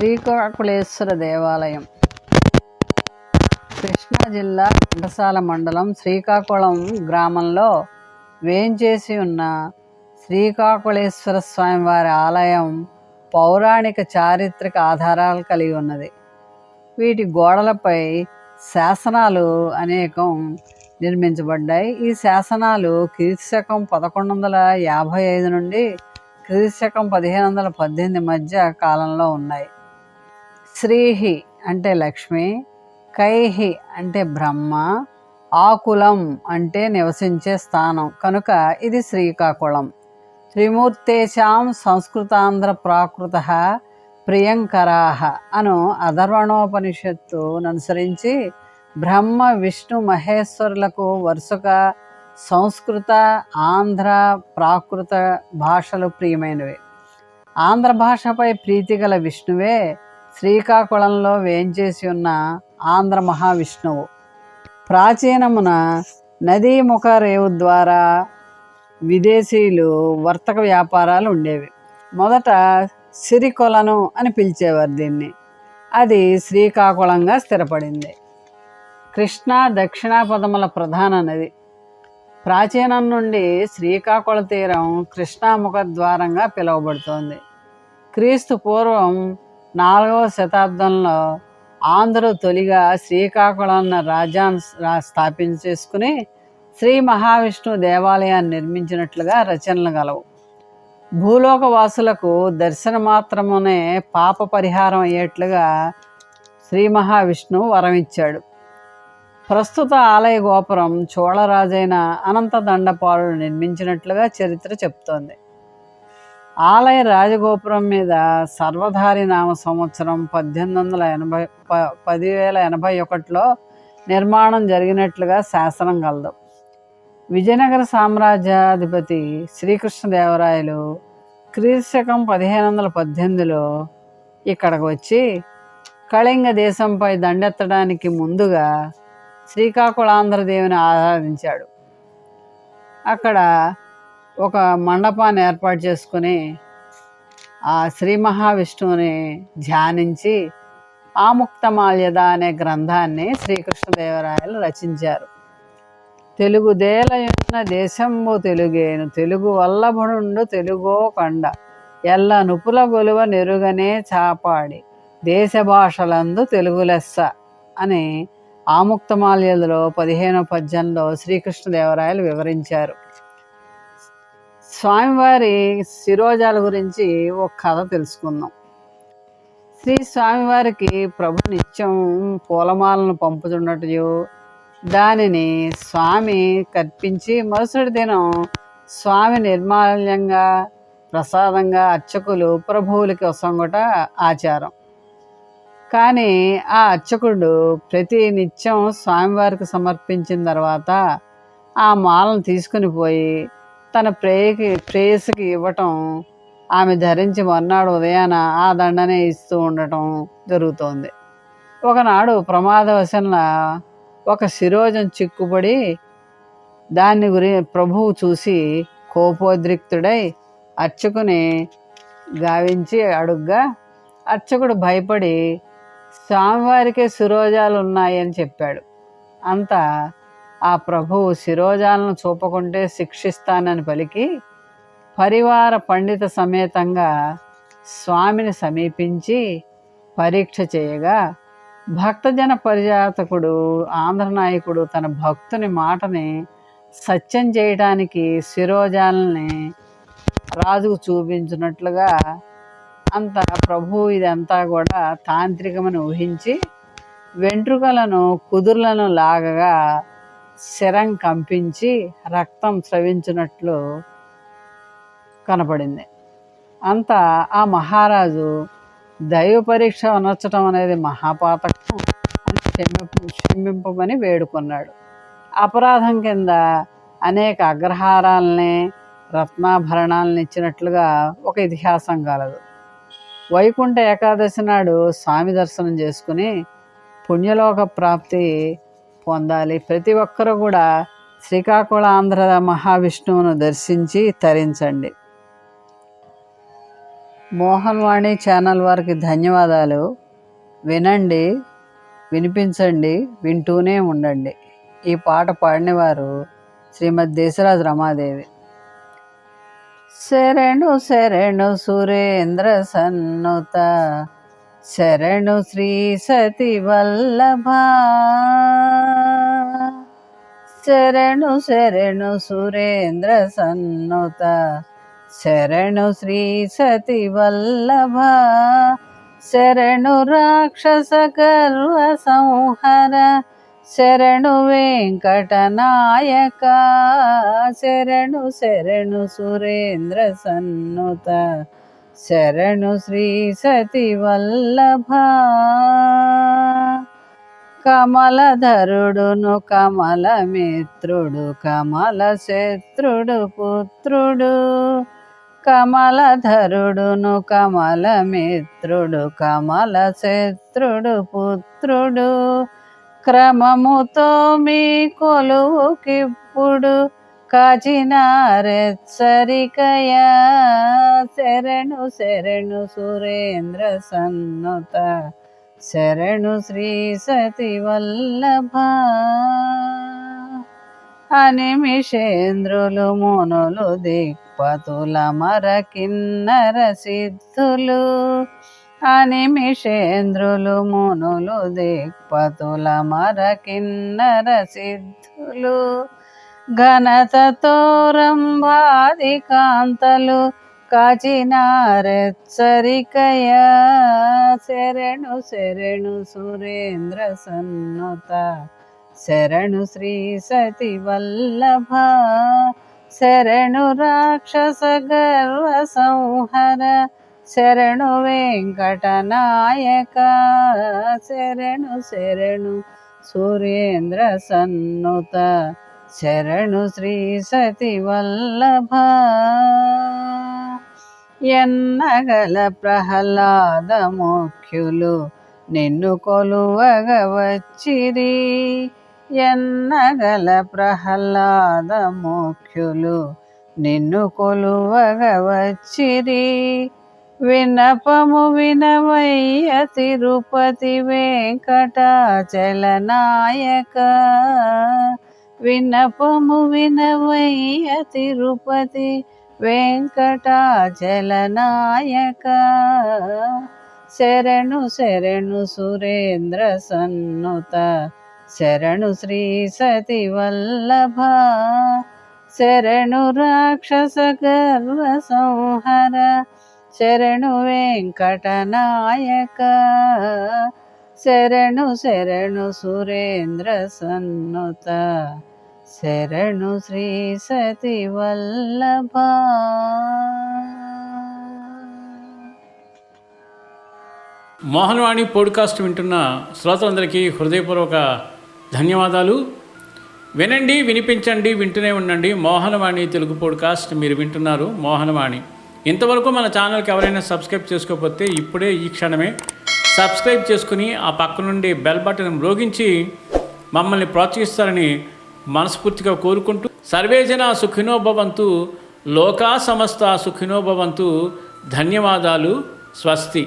శ్రీకాకుళేశ్వర దేవాలయం. కృష్ణా జిల్లా ఘంటసాల మండలం శ్రీకాకుళం గ్రామంలో వేంచేసి ఉన్న శ్రీకాకుళేశ్వర స్వామివారి ఆలయం పౌరాణిక చారిత్రక ఆధారాలు కలిగి ఉన్నది. వీటి గోడలపై శాసనాలు అనేకం నిర్మించబడ్డాయి. ఈ శాసనాలు కీర్తిశకం పదకొండు వందల యాభై ఐదు నుండి క్రీస్తు శకం పదిహేను వందల పద్దెనిమిది మధ్య కాలంలో ఉన్నాయి. శ్రీహి అంటే లక్ష్మి కైహి అంటే బ్రహ్మ ఆకులం అంటే నివసించే స్థానం. కనుక ఇది శ్రీకాకుళం. త్రిమూర్తేశాం సంస్కృతాంధ్ర ప్రాకృత ప్రియంకరాహ అను అధర్వణోపనిషత్తుననుసరించి బ్రహ్మ విష్ణు మహేశ్వరులకు వరుసగా సంస్కృత ఆంధ్ర ప్రాకృత భాషలు ప్రియమైనవి. ఆంధ్ర భాషపై ప్రీతి గల విష్ణువే శ్రీకాకుళంలో వేంచేసి ఉన్న ఆంధ్ర మహావిష్ణువు. ప్రాచీనమున నదీ ముఖ రేవు ద్వారా విదేశీయులు వర్తక వ్యాపారాలు ఉండేవి. మొదట సిరికొలను అని పిలిచేవారు దీన్ని. అది శ్రీకాకుళంగా స్థిరపడింది. కృష్ణా దక్షిణాపదముల ప్రధాన నది. ప్రాచీనం నుండి శ్రీకాకుళ తీరం కృష్ణాముఖ ద్వారంగా పిలువబడుతోంది. క్రీస్తు పూర్వం నాలుగవ శతాబ్దంలో ఆంధ్రులు తొలిగా శ్రీకాకుళం రాజ్యాన్ని స్థాపించేసుకుని శ్రీ మహావిష్ణువు దేవాలయాన్ని నిర్మించినట్లుగా రచనలు గలవు. భూలోక వాసులకు దర్శన మాత్రమునే పాప పరిహారం అయ్యేట్లుగా శ్రీ మహావిష్ణువు వరమిచ్చాడు. ప్రస్తుత ఆలయ గోపురం చోళరాజైన అనంత దండపాలుడు నిర్మించినట్లుగా చరిత్ర చెప్తోంది. ఆలయ రాజగోపురం మీద సర్వధారి నామ సంవత్సరం పద్దెనిమిది వందల ఎనభై ప పదివేల ఎనభై ఒకటిలో నిర్మాణం జరిగినట్లుగా శాసనం కలదు. విజయనగర సామ్రాజ్యాధిపతి శ్రీకృష్ణదేవరాయలు క్రీశకం పదిహేను వందల పద్దెనిమిదిలో ఇక్కడికి వచ్చి కళింగ దేశంపై దండెత్తడానికి ముందుగా శ్రీకాకుళాంధ్రదేవిని ఆరాధించాడు. అక్కడ ఒక మండపాన్ని ఏర్పాటు చేసుకుని ఆ శ్రీ మహావిష్ణువుని ధ్యానించి ఆముక్తమాల్యద అనే గ్రంథాన్ని శ్రీకృష్ణదేవరాయలు రచించారు. తెలుగు దేలయున్న దేశంబు తెలుగేను తెలుగు వల్లభుడు తెలుగో కండ ఎల్ల నుపుల గొలువ నెరుగనే చాపాడి దేశ భాషలందు తెలుగు లెస్స అని ఆముక్తమాల్యలో పదిహేనో పద్యంలో శ్రీకృష్ణదేవరాయలు వివరించారు. స్వామివారి శిరోజాల గురించి ఒక కథ తెలుసుకుందాం. శ్రీ స్వామివారికి ప్రభు నిత్యం పూలమాలను పంపుతున్నట్టు దానిని స్వామి కర్పించి మరుసటి దినం స్వామి నిర్మాల్యంగా ప్రసాదంగా అర్చకులు ప్రభువులకి వసంగట ఆచారం. కానీ ఆ అర్చకుడు ప్రతి నిత్యం స్వామివారికి సమర్పించిన తర్వాత ఆ మాలను తీసుకుని పోయి తన ప్రేయకి ప్రేయస్కి ఇవ్వటం ఆమె ధరించి మర్నాడు ఉదయాన ఆ దండనే ఇస్తూ ఉండటం జరుగుతోంది. ఒకనాడు ప్రమాదవశంన ఒక శిరోజం చిక్కుబడి దాన్ని గురి ప్రభువు చూసి కోపోద్రిక్తుడై అర్చకుని గావించి అడుగ్గా అర్చకుడు భయపడి స్వామివారికే శిరోజాలు ఉన్నాయని చెప్పాడు. అంతా ఆ ప్రభువు శిరోజాలను చూపకుంటే శిక్షిస్తానని పలికి పరివార పండిత సమేతంగా స్వామిని సమీపించి పరీక్ష చేయగా భక్తజన పరిజాతకుడు ఆంధ్రనాయకుడు తన భక్తుని మాటని సత్యం చేయడానికి శిరోజాలని రాజుకు చూపించినట్లుగా అంత ప్రభు ఇదంతా కూడా తాంత్రికమని ఊహించి వెంట్రుకలను కుదుర్లను లాగగా శరం కంపించి రక్తం స్రవించినట్లు కనపడింది. అంత ఆ మహారాజు దైవ పరీక్ష అనర్చడం అనేది మహాపాతకం అని క్షమింపు క్షమింపమని వేడుకున్నాడు. అపరాధం కింద అనేక అగ్రహారాలని రత్నాభరణాలను ఇచ్చినట్లుగా ఒక ఇతిహాసం కలదు వైకుంఠ ఏకాదశి నాడు స్వామి దర్శనం చేసుకుని పుణ్యలోక ప్రాప్తి పొందాలి. ప్రతి ఒక్కరూ కూడా శ్రీకాకుళాంధ్ర మహావిష్ణువును దర్శించి తరించండి. మోహన్ వాణి ఛానల్ వారికి ధన్యవాదాలు. వినండి వినిపించండి వింటూనే ఉండండి. ఈ పాట పాడినవారు శ్రీమద్ దేశరాజు రమాదేవి. శరణు శరణు సురేంద్ర సన్నుత శరణు శ్రీ సతి వల్లభ. శరణు శరణు సురేంద్ర సన్నుత. శరణు శ్రీ సతి వల్లభ. శరణు రాక్షస గర్వ సంహర. శరణు వెంకటనాయక శరణు శరణు సురేంద్ర సన్నుత. శరణు శ్రీ సతి వల్లభ. కమలధరుడును కమలమిత్రుడు కమల శత్రుడు పుత్రుడు. కమలధరుడును కమలమిత్రుడు కమల శత్రుడు పుత్రుడు. క్రమముతో మీ కొలువుకిప్పుడు కాచినారెచ్చరికయా? శరణు శరణు సురేంద్ర సన్నత. శరణు శ్రీ సతి వల్లభ అనిమిషేంద్రులు మునులు దిక్పతుల మర కిన్నర సిద్ధులు. అనిమిషేంద్రులు మునులు దిక్పతుల మర కిన్నర సిద్ధులు. ఘనతతో రంభాది కాంతలు కాచినారెచ్చరికయ. శరణు శరణు సురేంద్ర సన్నుత. శరణు శ్రీ సతి వల్లభ. శరణు రాక్షస గర్వ సంహర. శరణు వెంకటనాయక శరణు శరణు సురేంద్ర సన్నుత. శరణు శ్రీ సతి వల్లభ. ఎన్నగల ప్రహ్లాద ముఖ్యులు నిన్ను కొలువగ వచ్చిరి. ఎన్నగల ప్రహ్లాద ముఖ్యులు నిన్ను కొలువగ వచ్చిరి. వినపము వినవయ్య తిరుపతి వెంకటాచలనాయక వినపము వినవయ్య తిరుపతి వెంకటాచలనాయక శరణు శరణు సురేంద్ర సన్నుత. శరణు శ్రీ సతి వల్లభ శరణు రాక్షస గర్వ సంహర. శరణు వెంకటనాయక శరణు శరణు సురేంద్ర సన్నుత. శరణు శ్రీ సతి వల్లభ. మోహన్వాణి పోడ్కాస్ట్ వింటున్న శ్రోతలందరికీ హృదయపూర్వక ధన్యవాదాలు. వినండి వినిపించండి వింటూనే ఉండండి. మోహనవాణి తెలుగు పోడ్కాస్ట్ మీరు వింటున్నారు. మోహనవాణి. ఇంతవరకు మన ఛానల్కి ఎవరైనా సబ్స్క్రైబ్ చేసుకోకపోతే ఇప్పుడే ఈ క్షణమే సబ్స్క్రైబ్ చేసుకుని ఆ పక్క నుండి బెల్ బటన్ మ్రోగించి మమ్మల్ని ప్రోత్సహిస్తారని మనస్ఫూర్తిగా కోరుకుంటూ సర్వేజన సుఖినోభవంతు లోకా సమస్త సుఖినోభవంతు ధన్యవాదాలు స్వస్తి.